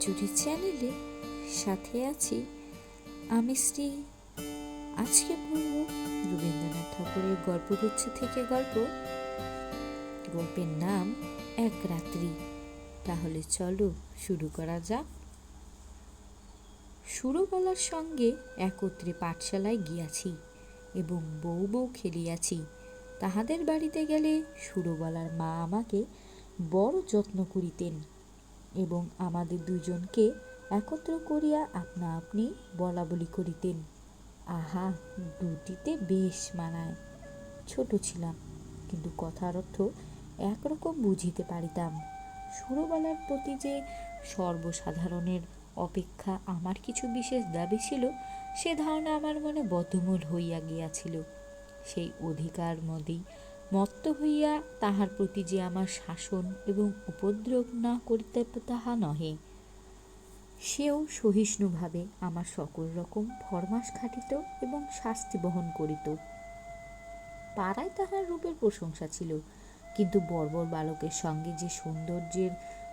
জুড়ি চ্যানেলে সাথে আছি আমি শ্রী, আজকে বলব রবীন্দ্রনাথ ঠাকুরের গল্পগুচ্ছ থেকে গল্প। গল্পের নাম, এক রাত্রি। তাহলে চলো শুরু করা যাক। সুরবালার সঙ্গে একত্রে পাঠশালায় গিয়াছি এবং বউ বউ খেলিয়াছি। তাহাদের বাড়িতে গেলে সুরবালার মা আমাকে বড় যত্ন করিতেন। এবং আমাদের দুজনকে একত্র করিয়া আপনা আপনি বলা বলি করিতেন। আহা, দুটিতে বেশ মানায়। ছোট ছিলাম, কিন্তু কথার অর্থ একরকম বুঝিতে পারিতাম। সুরবালার প্রতি যে সর্বসাধারণের অপেক্ষা আমার কিছু বিশেষ দাবি ছিল, সে ধারণা আমার মনে বদ্ধমূল হইয়া গিয়াছিল। সেই অধিকার মদেই মত্ত হইয়া তাহার প্রতি যে আমার শাসন এবং উপদ্রব না করিতে তাহা নহে। সেও সহিষ্ণুভাবে আমার সকল রকম ফরমাস খাটিত এবং শাস্তি বহন করিত। পাড়ায় তাহার রূপের প্রশংসা ছিল, কিন্তু বর্বর বালকের সঙ্গে যে সৌন্দর্যের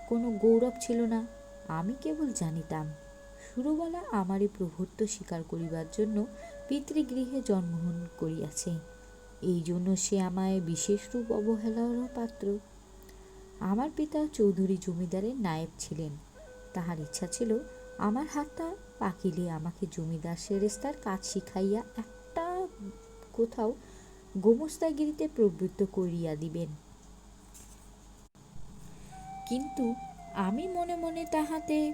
কোনো গৌরব ছিল না, আমি কেবল জানিতাম, সুরবালা আমারই প্রভুত্ব স্বীকার করিবার জন্য পিতৃগৃহে জন্মগ্রহণ করিয়াছে। এই জন্য সে আমায় বিশেষ রূপ অবহেলার পাত্র। আমার পিতা চৌধুরী জমিদারের নায়েব ছিলেন। তাহার ইচ্ছা ছিল আমার হাতটা পাকিলে আমাকে জমিদার সেরেস্তার কাজ শিখাইয়া একটা কোথাও গোমস্তাগিরিতে প্রবৃত্ত করিয়া দিবেন। কিন্তু আমি মনে মনে তাহাতে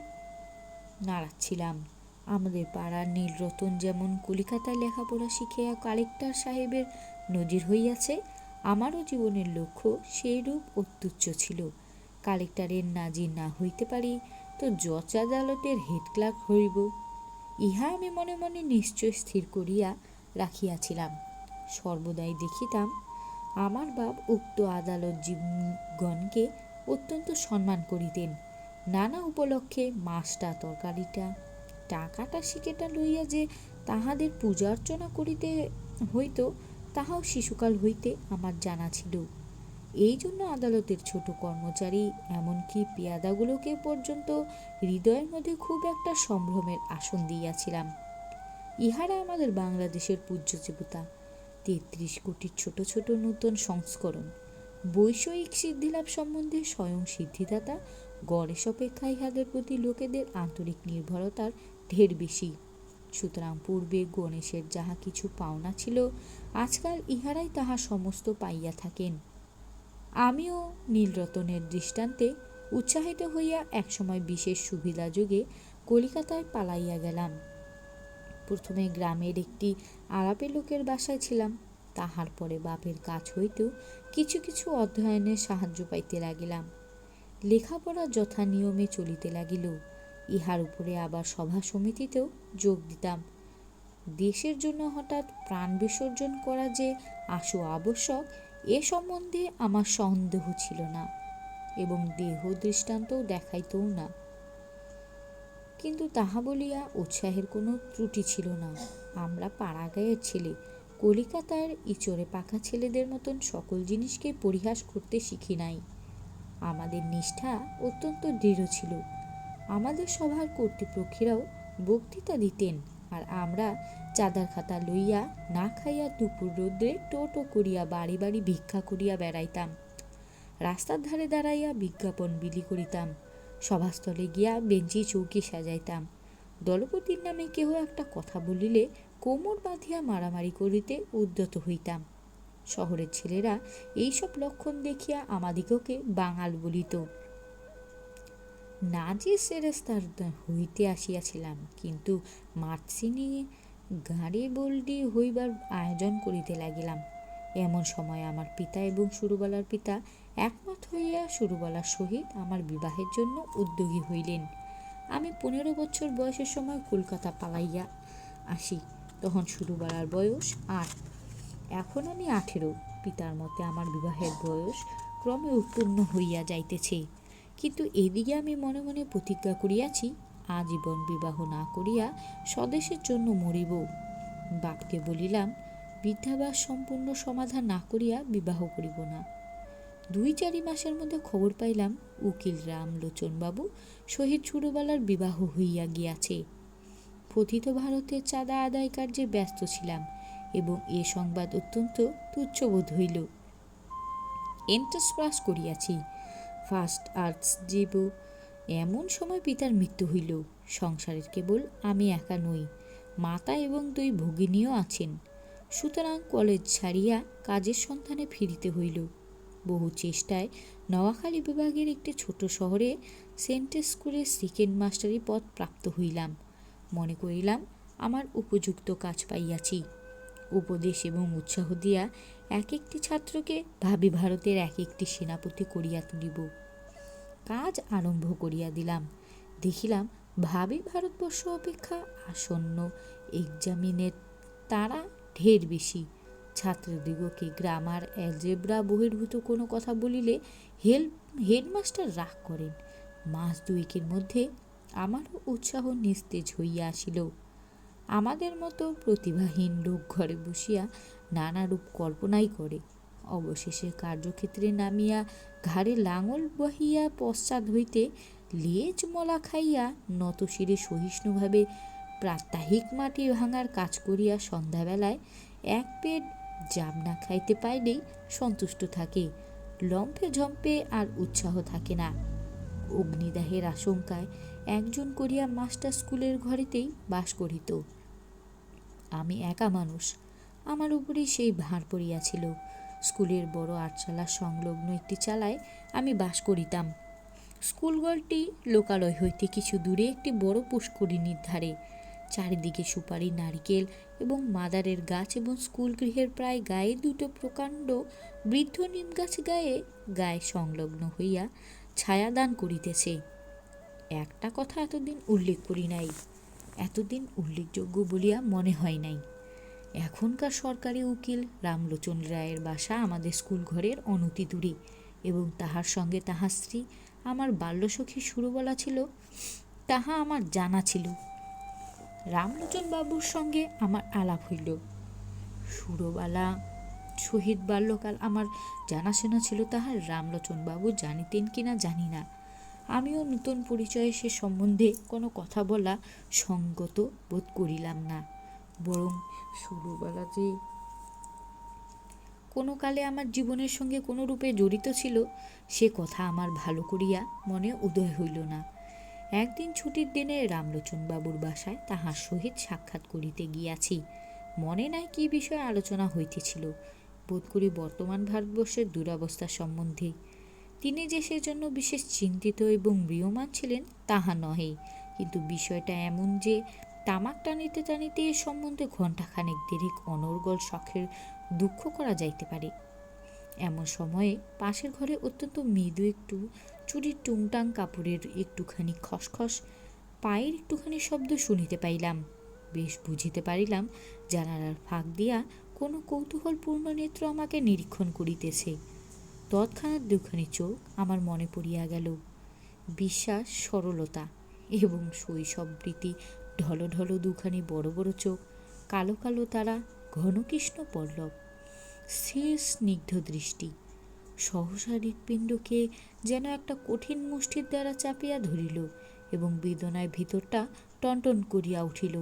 নাড়াচ্ছিলাম আমাদের পাড়ার নীলরতন যেমন কলিকাতায় লেখাপড়া শিখিয়া কালেক্টর সাহেবের নজির হইয়াছে, আমারও জীবনের লক্ষ্য সেইরূপ অত্যুচ্চ ছিল। কালেক্টরের নাজির না হইতে পারি তো জজ আদালতের হেড ক্লার্ক হইব। ইহা আমি মনে মনে নিশ্চয় স্থির করিয়া রাখিয়াছিলাম। সর্বদাই দেখিতাম আমার বাপ উক্ত আদালত জীবগণকে অত্যন্ত সম্মান করিতেন। নানা উপলক্ষে মাছটা তরকারিটা টাকাটা শিকেটা লইয়া যে তাহাদের পূজা অর্চনা করিতে হইত, তাহাও শিশুকাল হইতে আমার জানা ছিল। এই জন্য আদালতের ছোট কর্মচারী, এমনকি পেয়াদাগুলোকে পর্যন্ত হৃদয়ের মধ্যে খুব একটা সম্ভ্রমের আসন দিয়াছিলাম। ইহারা আমাদের বাংলাদেশের পূজ্য দেবতা তেত্রিশ কোটির ছোট ছোট নূতন সংস্করণ। বৈষয়িক সিদ্ধিলাভ সম্বন্ধে স্বয়ং সিদ্ধিদাতা গণেশ অপেক্ষা ইহাদের প্রতি লোকেদের আন্তরিক নির্ভরতার ঢের বেশি। সুতরাং পূর্বে গণেশের যাহা কিছু পাওনা ছিল, আজকাল ইহারাই তাহা সমস্ত পাইয়া থাকেন। আমিও নীলরতনের দৃষ্টান্তে উৎসাহিত হইয়া একসময় বিশেষ সুবিধা যোগে কলিকাতায় পালাইয়া গেলাম। প্রথমে গ্রামের একটি আলাপে লোকের বাসায় ছিলাম। তাহার পরে বাপের কাজ হইতেও কিছু কিছু অধ্যয়নের সাহায্য পাইতে লাগিলাম। লেখাপড়া যথা নিয়মে চলিতে লাগিল। ইহার উপরে আবার সভা সমিতিতেও যোগ দিতাম। দেশের জন্য হঠাৎ প্রাণ বিসর্জন করা যে আশু আবশ্যক, এ সম্বন্ধে আমার সন্দেহ ছিল না এবং দেহ দৃষ্টান্তও দেখাইতও না। কিন্তু তাহা বলিয়া উৎসাহের কোনো ত্রুটি ছিল না। আমরা পাড়াগাঁয়ের ছেলে, কলিকাতার ইচড়ে পাকা ছেলেদের মতন সকল জিনিসকে পরিহাস করতে শিখি নাই। আমাদের নিষ্ঠা অত্যন্ত দৃঢ় ছিল। আমাদের সভার কর্তৃপক্ষেরাও বক্তৃতা দিতেন আর আমরা চাঁদার খাতা লইয়া না খাইয়া দুপুর রোদ্রে টোটো করিয়া বাড়ি বাড়ি ভিক্ষা করিয়া বেড়াইতাম। রাস্তার ধারে দাঁড়াইয়া বিজ্ঞাপন বিলি করিতাম। সভাস্থলে গিয়া বেঞ্চি চৌকি সাজাইতাম। দলপতির নামে কেহ একটা কথা বলিলে কোমর বাঁধিয়া মারামারি করিতে উদ্যত হইতাম। শহরের ছেলেরা এইসব লক্ষণ দেখিয়া আমাদিগকে বাঙাল বলিত। না যে সেরেস্তার হইতে আসিয়াছিলাম, কিন্তু মার্চিনি গাড়ি বলডি হইবার আয়োজন করিতে লাগিলাম। এমন সময় আমার পিতা এবং সুরবালার পিতা একমত হইয়া সুরবালার সহিত আমার বিবাহের জন্য উদ্যোগী হইলেন। আমি পনেরো বছর বয়সের সময় কলকাতা পালাইয়া আসি, তখন সুরবালার বয়স আট। এখন আমি আঠেরো। পিতার মতে আমার বিবাহের বয়স ক্রমে উৎপন্ন হইয়া যাইতেছে। কিন্তু এদিকে আমি মনে মনে প্রতিজ্ঞা করিয়াছি, আজীবন বিবাহ না করিয়া স্বদেশের জন্য মরিব। বাপকে বলিলাম বৃদ্ধাবাস সম্পূর্ণ সমাধান না করিয়া বিবাহ করিব না। দুই চারি মাসের মধ্যে খবর পাইলাম, উকিল রামলোচনবাবু শহীদ ছোটবেলার বিবাহ হইয়া গিয়াছে। পথিত ভারতের চাঁদা আদায় কার্যে ব্যস্ত ছিলাম এবং এ সংবাদ অত্যন্ত তুচ্ছবোধ হইল। এন্ট্রান্স পাস করিয়াছি। ফার্স্ট আর্টস জীব এমন সময় পিতার মৃত্যু হইল। সংসারের কেবল আমি একা নই, মাতা এবং দুই ভগিনীও আছেন। সুতরাং কলেজ ছাড়িয়া কাজের সন্ধানে ফিরিতে হইল। বহু চেষ্টায় নোয়াখালী বিভাগের একটি ছোট শহরে সেন্ট স্কুলের সেকেন্ড মাস্টারি পদ প্রাপ্ত হইলাম। মনে করিলাম, আমার উপযুক্ত কাজ পাইয়াছি। উপদেশ এবং উৎসাহ দিয়া এক একটি ছাত্রকে ভাবি ভারতের এক একটি সেনাপতি করিয়া তুলিব। কাজ আরম্ভ করিয়া দিলাম। দেখিলাম ভাবি ভারতবর্ষ অপেক্ষা আসন্ন। এক্সামিনের তারা ঢের বেশি। ছাত্রদিগকে গ্রামার অ্যালজেব্রা বহির্ভূত কোনো কথা বলিলে হেল্প হেডমাস্টার রাগ করেন। মাস দুয়েকের মধ্যে আমারও উৎসাহ নিস্তেজ হইয়া আসিল। আমাদের মতো প্রতিভাহীন লোক ঘরে বসিয়া নানারূপ কল্পনাই করে। অবশেষে কার্যক্ষেত্রে নামিয়া ঘাড়ে লাঙল বহিয়া পশ্চাৎ হইতে লেজ মলা খাইয়া নতশিরে সহিষ্ণুভাবে প্রাত্যহিক মাটি ভাঙার কাজ করিয়া সন্ধ্যাবেলায় এক পেট জামনা খাইতে পাইলেই সন্তুষ্ট থাকে। লম্ফে ঝম্পে আর উৎসাহ থাকে না। অগ্নিদাহের আশঙ্কায় একজন করিয়া মাস্টার স্কুলের ঘরেতেই বাস করিত। আমি একা মানুষ। আমার উপরেই সেই ভাঁড় পড়িয়াছিল। স্কুলের বড় আটচালা সংলগ্ন একটি চালায় আমি বাস করিতাম। স্কুলঘরটি লোকালয় হইতে কিছু দূরে একটি বড় পুষ্করিণীর ধারে। চারিদিকে সুপারি নারিকেল এবং মাদারের গাছ এবং স্কুল গৃহের প্রায় গায়ে দুটো প্রকাণ্ড বৃদ্ধ নিম গাছ গায়ে গায়ে সংলগ্ন হইয়া ছায়াদান করিতেছে। একটা কথা এতদিন উল্লেখ করি নাই, এতদিন উল্লেখযোগ্য বলিয়া মনে হয় নাই। এখনকার সরকারি উকিল রামলোচন রায়ের বাসা আমাদের স্কুল ঘরের অনতি দূরে এবং তাহার সঙ্গে তাহার স্ত্রী, আমার বাল্যসখী সুরবলা ছিল, তাহা আমার জানা ছিল। রামলোচন বাবুর সঙ্গে আমার আলাপ হইল। সুরবালা, শহীদ বাল্যকাল আমার জানাশোনা ছিল তাহার রামলোচন বাবু জানিতেন কিনা জানি না। আমিও নূতন পরিচয়ে সে সম্বন্ধে কোনো কথা বলা সঙ্গত বোধ করিলাম না। বরং সুরবালা যে কোনো কালে আমার জীবনের সঙ্গে কোনো রূপে জড়িত ছিল, সে কথা আমার ভালো করিয়া মনে উদয় হইল না। একদিন ছুটির দিনে রামলোচনবাবুর বাসায় তাহার সহিত সাক্ষাৎ করিতে গিয়াছি। মনে নাই কি বিষয়ে আলোচনা হইতেছিল। বোধ করি বর্তমান ভারতবর্ষের দুরবস্থা সম্বন্ধে। তিনি যে সেজন্য বিশেষ চিন্তিত এবং ম্রিয়মান ছিলেন, তাহা নহে। কিন্তু বিষয়টা এমন যে তামাক টানিতে টানিতে এ সম্বন্ধে ঘণ্টাখানেক দেরিক অনর্গল শখের দুঃখ করা যাইতে পারে। এমন সময়ে পাশের ঘরে অত্যন্ত মৃদু একটু চুরির টুংটাং কাপড়ের একটুখানি খসখস পায়ের একটুখানি শব্দ শুনিতে পাইলাম। বেশ বুঝিতে পারিলাম জানালার ফাঁক দিয়া কোনো কৌতূহলপূর্ণ নেত্র আমাকে নিরীক্ষণ করিতেছে। তৎক্ষণাৎ দুখানি চোখ আমার মনে পড়িয়া গেল। বিশ্বাস, সরলতা এবং শৈশব শৈশববৃত্তি ঢলো ঢলো দুখানি বড় বড় চোখ, কালো কালো তারা ঘনকৃষ্ণ পল্লব। স্থির স্নিগ্ধ দৃষ্টি। সহসা হৃৎপিণ্ডকে যেন একটা কঠিন মুষ্টির দ্বারা চাপিয়া ধরিল এবং বেদনায় ভিতরটা টনটন করিয়া উঠিল।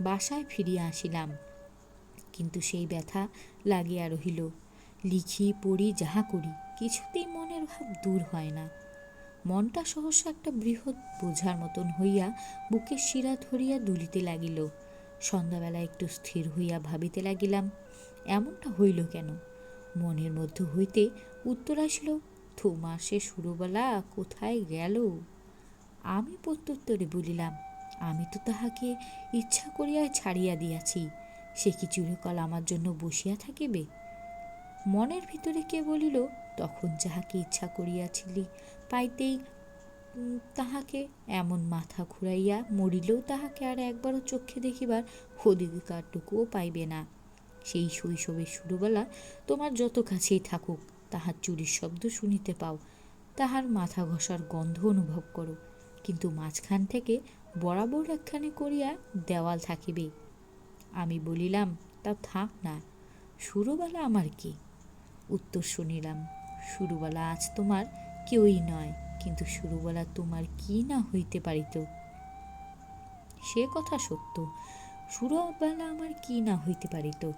বাসায় ফিরিয়া আসিলাম, কিন্তু সেই ব্যথা লাগিয়া রহিল। লিখি পড়ি যাহা করি, কিছুতেই মনের ভাব দূর হয় না। মনটা সহসা একটা বৃহৎ বোঝার মতন হইয়া বুকের শিরা ধরিয়া দুলিতে লাগিল। সন্ধ্যাবেলা একটু স্থির হইয়া ভাবিতে লাগিলাম, এমনটা হইল কেন? মনের মধ্য হইতে উত্তর আসিল, তোমার সে সুরবেলা কোথায় গেল? আমি প্রত্যুত্তরে বলিলাম, আমি তো তাহাকে ইচ্ছা করিয়া ছাড়িয়া দিয়াছি, সে কি চিরকাল আমার জন্য বসিয়া থাকিবে? মনের ভিতরে কে বলিল তখন যাহাকে ইচ্ছা করিয়াছিলি পাইতেই তাহাকে এমন মাথা ঘুরাইয়া মরিলেও তাহাকে আর একবারও চক্ষে দেখিবার অধিকারটুকুও পাইবে না। সেই শৈশবের শুরুবেলা তোমার যত কাছেই থাকুক, তাহার চুরির শব্দ শুনিতে পাও, তাহার মাথা ঘষার গন্ধ অনুভব করো। কিন্তু মাঝখান থেকে বরাবর একখানি করিয়া দেওয়াল থাকিবে। আমি বলিলাম, তা থাক না, সুরবালা আমার কি? উত্তর শুনিলাম শুরুবেলা আজ তোমার কেউই নয়, কিন্তু শুরুবেলা তোমার কি না হইতে পারিত? সে কথা সত্য। শুরুবেলা আমার কি না হইতে পারিত?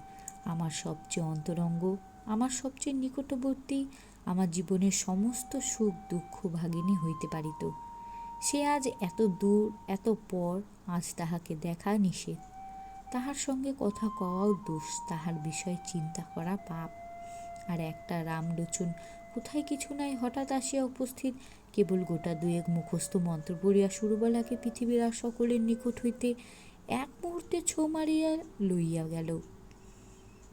আমার সবচেয়ে অন্তরঙ্গ, আমার সবচেয়ে নিকটবর্তী, আমার জীবনের সমস্ত সুখ দুঃখ ভাগিনী হইতে পারিত। সে আজ এত দূর, এত পর আজ তাহাকে দেখা নিষেধ। তাহার সঙ্গে কথা কওয়াও দোষ, তাহার বিষয়ে চিন্তা করা পাপ। আর একটা রামলোচন। কোথায় কিছু নাই, হঠাৎ আসিয়া উপস্থিত। কেবল গোটা দুয়েক মুখস্থ মন্ত্র পড়িয়া শুরুবেলাকে পৃথিবীর আর সকলের নিকট হইতে এক মুহূর্তে ছো মারিয়া লইয়া গেল।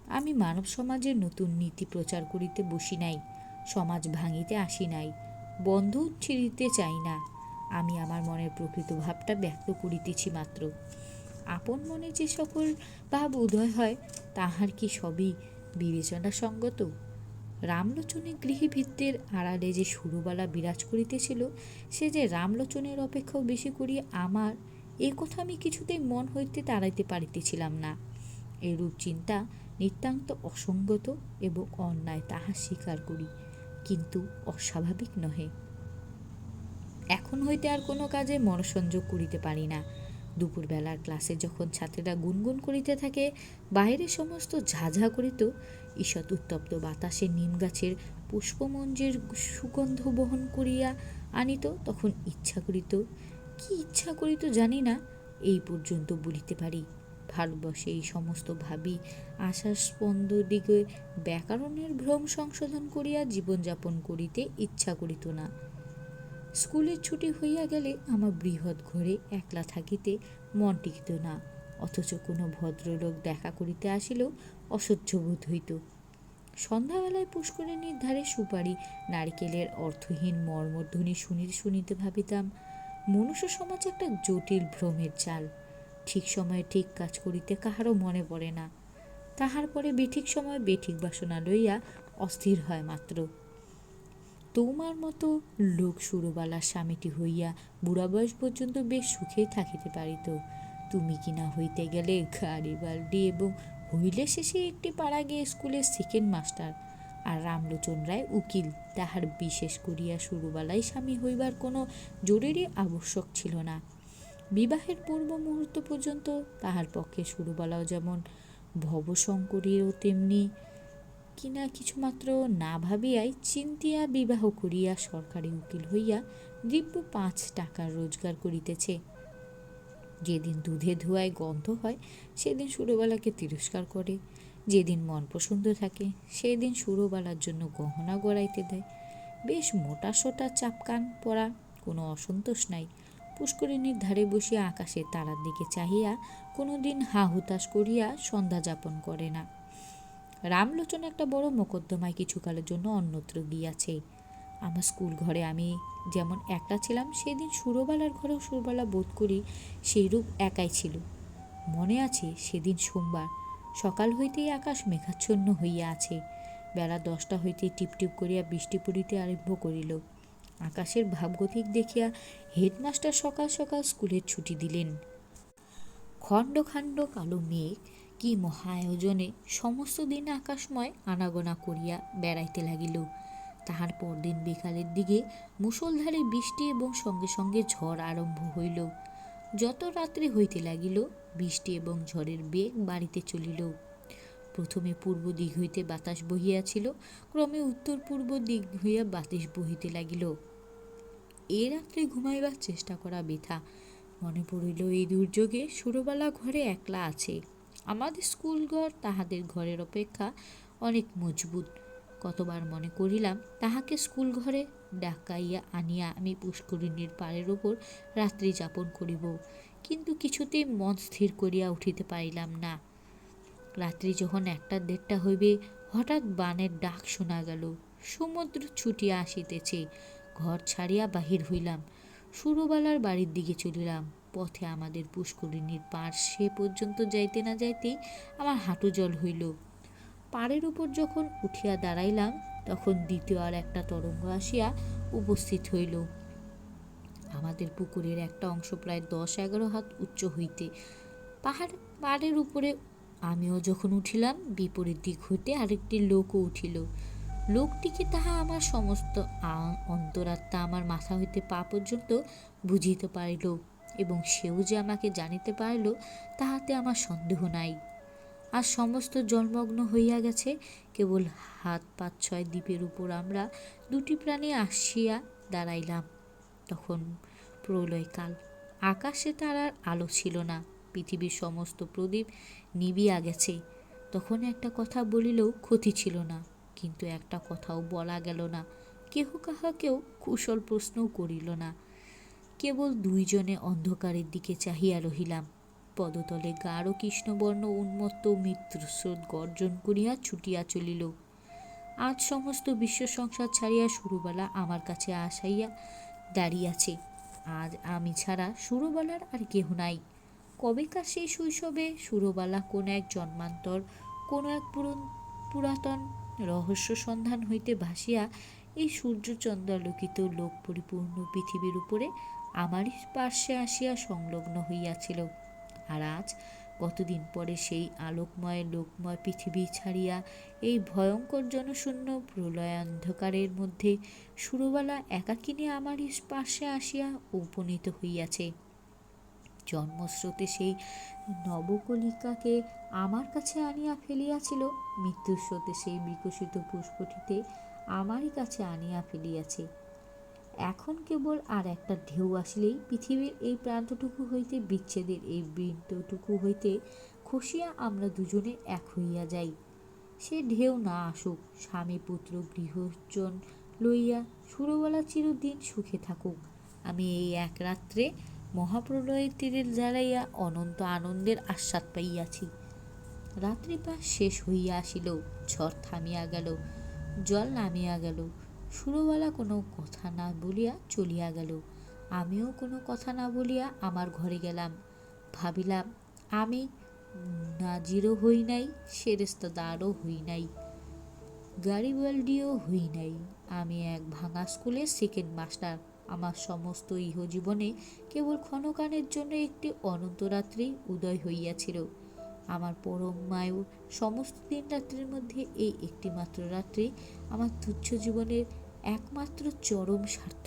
আমি মানব সমাজের নতুন নীতি প্রচার করিতে বসি নাই, সমাজ ভাঙিতে আসি নাই, বন্ধ ছিঁড়িতে চাই না। আমি আমার মনের প্রকৃত ভাবটা ব্যক্ত করিতেছি মাত্র। আপন মনে যে সকল ভাব উদয় হয়, তাহার কি সবই বিবেচনা সঙ্গত রামলোচনে গৃহীভিত্তের আড়ালে যে সুরবালা বিরাজ করিতেছিল, সে যে রামলোচনের অপেক্ষাও বেশি করিয়া আমার, এ কথা আমি কিছুতেই মন হইতে তাড়াইতে পারিতেছিলাম না। এরূপ চিন্তা নিতান্ত অসঙ্গত এবং অন্যায় তাহা স্বীকার করি, কিন্তু অস্বাভাবিক নহে। এখন হইতে আর কোনো কাজে মনসংযোগ করিতে পারি না। দুপুরবেলার ক্লাসে যখন ছাত্রীরা গুনগুন করিতে থাকে বাইরে সমস্ত ঝাঝা করিত ঈষৎ উত্তপ্ত বাতাসে নিম গাছের পুষ্পমঞ্জের সুগন্ধ বহন করিয়া আনিত, তখন ইচ্ছা করিত, কি ইচ্ছা করিত জানি না, এই পর্যন্ত বলিতে পারি। ভারতবর্ষে এই সমস্ত ভাবি আশাস্পন্দ দিকে ব্যাকরণের ভ্রম সংশোধন করিয়া জীবনযাপন করিতে ইচ্ছা করিত না। স্কুলের ছুটি হইয়া গেলে আমার বৃহৎ ঘরে একলা থাকিতে মন টিকিত না, অথচ কোনো ভদ্রলোক দেখা করিতে আসিলেও অসহ্য বোধ হইত। সন্ধ্যাবেলায় পুষ্করিণীর ধারে সুপারি, নারিকেলের অর্থহীন মর্মধ্বনি শুনিতে শুনিতে ভাবিতাম, মনুষ্য সমাজ একটা জটিল ভ্রমের চাল। ঠিক সময়ে ঠিক কাজ করিতে কাহারও মনে পড়ে না। তাহার পরে বেঠিক সময় বেঠিক বাসনা লইয়া অস্থির হয় মাত্র। তোমার মতো লোক সুরবালার স্বামীটি হইয়া বুড়া বয়স পর্যন্ত বেশ সুখেই থাকিতে পারিত। তুমি কিনা হইতে গেলে গাড়ি বাল্টি এবং হইলে শেষে একটি পাড়া গিয়ে স্কুলের সেকেন্ড মাস্টার আর রামলোচন রায় উকিল। তাহার বিশেষ করিয়া শুরুবেলায় স্বামী হইবার কোনো জরুরি আবশ্যক ছিল না। বিবাহের পূর্ব মুহূর্ত পর্যন্ত তাহার পক্ষে শুরুবেলাও যেমন ভবশঙ্করীরও তেমনি কিনা কিছুমাত্র না ভাবিয়াই চিন্তিয়া বিবাহ করিয়া সরকারি উকিল হইয়া দিব্য পাঁচ টাকার রোজগার করিতেছে। যেদিন দুধে ধোয়ায় গন্ধ হয়, সেদিন সুরবালাকে তিরস্কার করে। যেদিন মন পছন্দ থাকে, সেদিন সুরবালার জন্য গহনা গড়াইতে দেয়। বেশ মোটা সোটা চাপকান পরা, কোনো অসন্তোষ নাই। পুষ্করিণীর ধারে বসিয়া আকাশের তারার দিকে চাহিয়া কোনো দিন হা হুতাশ করিয়া সন্ধ্যা যাপন করে না। রামলোচন একটা বড় মোকদ্দমায় কিছুকালের জন্য অন্যত্র গিয়াছে। আমার স্কুল ঘরে আমি যেমন একলা ছিলাম, সেদিন সুরবালার ঘরেও সুরবালা বোধ করি সেইরূপ একাই ছিল। মনে আছে সেদিন সোমবার, সকাল হইতেই আকাশ মেঘাচ্ছন্ন হইয়া আছে। বেলা দশটা হইতে টিপটিপ করিয়া বৃষ্টি পড়িতে আরম্ভ করিল। আকাশের ভাবগতিক দেখিয়া হেডমাস্টার সকাল সকাল স্কুলের ছুটি দিলেন। খণ্ড খণ্ড কালো মেঘ কি মহা আয়োজনে সমস্ত দিন আকাশময় আনাগোনা করিয়া বেড়াইতে লাগিল। তাহার পরদিন বিকালের দিকে মুষলধারে বৃষ্টি এবং সঙ্গে সঙ্গে ঝড় আরম্ভ হইল। যত রাত্রি হইতে লাগিল, বৃষ্টি এবং ঝড়ের বেগ বাড়িতে চলিল। প্রথমে পূর্ব দিক হইতে বাতাস বহিয়াছিল, ক্রমে উত্তর পূর্ব দিক হইয়া বাতাস বহিতে লাগিল। এ রাত্রে ঘুমাইবার চেষ্টা করা বৃথা। মনে পড়িল, এই দুর্যোগে সুরবালা ঘরে একলা আছে। আমাদের স্কুল ঘর তাহাদের ঘরের অপেক্ষা অনেক মজবুত। কতবার মনে করিলাম, তাহাকে স্কুল ঘরে ডাকাইয়া আনিয়া আমি পুষ্করিণীর পাড়ের ওপর রাত্রি যাপন করিব, কিন্তু কিছুতেই মন স্থির করিয়া উঠিতে পারিলাম না। রাত্রি যখন একটা দেড়টা হইবে, হঠাৎ বানের ডাক শোনা গেল, সমুদ্র ছুটিয়া আসিতেছে, ঘর ছাড়িয়া বাহির হইলাম, সুরবালার বাড়ির দিকে চলিলাম। পথে আমাদের পুষ্করিণীর পাড় সে পর্যন্ত যাইতে না যাইতেই আমার হাঁটু জল হইল। পাড়ের উপর যখন উঠিয়া দাঁড়াইলাম, তখন দ্বিতীয় আর একটা তরঙ্গ আসিয়া উপস্থিত হইল। আমাদের পুকুরের একটা অংশ প্রায় দশ এগারো হাত উচ্চ হইতে। পাহাড়, পাড়ের উপরে আমিও যখন উঠিলাম, বিপরীত দিক হইতে আরেকটি লোকও উঠিল। লোকটিকে তাহা আমার সমস্ত অন্তরাত্মা আমার মাথা হইতে পা পর্যন্ত বুঝিতে পারিল। এবং সেও যে আমাকে জানিতে পারিল, তাহাতে আমার সন্দেহ নাই। আর সমস্ত জলমগ্ন হইয়া গেছে, কেবল হাত পাঁচ ছয় দ্বীপের উপর আমরা দুটি প্রাণী আসিয়া দাঁড়াইলাম। তখন প্রলয়কাল, আকাশে তারার আলো ছিল না, পৃথিবীর সমস্ত প্রদীপ নিবিয়া গেছে। তখন একটা কথা বলিলেও ক্ষতি ছিল না, কিন্তু একটা কথাও বলা গেল না। কেহ কাহাকেও কুশল প্রশ্নও করিল না। কেবল দুইজনে অন্ধকারের দিকে চাহিয়া রহিলাম। পদতলে গাঢ় কৃষ্ণবর্ণ উন্মত্ত মৃত্যুস্রোত গর্জন করিয়া ছুটিয়া চলিল। আজ সমস্ত বিশ্ব সংসার ছাড়িয়া সুরবালা আমার কাছে আসাইয়া দাঁড়িয়াছে। আজ আমি ছাড়া সুরবালার আর কেহ নাই। কবেকার সেই শৈশবে সুরবালা কোন এক জন্মান্তর, কোন এক পুরন- পুরাতন রহস্য সন্ধান হইতে ভাসিয়া এই সূর্যচন্দ্রালোকিত লোক পরিপূর্ণ পৃথিবীর উপরে আমারই পার্শ্বে আসিয়া সংলগ্ন হইয়াছিল। আর আজ কতদিন পরে সেই আলোকময়, লোকময় পৃথিবী ছাড়িয়া এই ভয়ঙ্কর জনশূন্য প্রলয়ান্ধকারের মধ্যে সুরবালা একাকিনী আমারই পার্শ্বে আসিয়া উপনীত হইয়াছে। জন্মস্রোতে সেই নবকলিকাকে আমার কাছে আনিয়া ফেলিয়াছিল মৃত্যুর স্রোতে সেই বিকশিত পুষ্পটিতে আমারই কাছে আনিয়া ফেলিয়াছে। এখন কেবল আর একটা ঢেউ আসলেই পৃথিবীর এই প্রান্তটুকু হইতে, বিচ্ছেদের এই বৃন্তটুকু হইতে খসিয়া আমরা দুজনে এক হইয়া যাই। সে ঢেউ না আসুক, স্বামী পুত্র গৃহজন লইয়া সুরবালা চিরদিন সুখে থাকুক। আমি এই এক রাত্রে মহাপ্রলয়ের তীরে দাঁড়াইয়া অনন্ত আনন্দের আস্বাদ পাইয়াছি। রাত্রিপাত শেষ হইয়া আসিল, ঝড় থামিয়া গেল, জল নামিয়া গেল সুরবালা কোনো কথা না বলিয়া চলিয়া গেল। আমিও কোনো কথা না বলিয়া আমার ঘরে গেলাম। ভাবিলাম, আমি নাজিরও হই নাই সেরেস্তাদারও হই নাই গাড়িওয়ালডিও হই নাই। আমি এক ভাঙা স্কুলের সেকেন্ড মাস্টার আমার সমস্ত ইহজীবনে কেবল ক্ষণকাণের জন্য একটি অনন্তরাত্রি উদয় হইয়াছিল। আমার পরম মায়ু সমস্ত দিন রাত্রির মধ্যে এই একটি মাত্র রাত্রি আমার তুচ্ছ জীবনের একমাত্র চরম সার্থকতা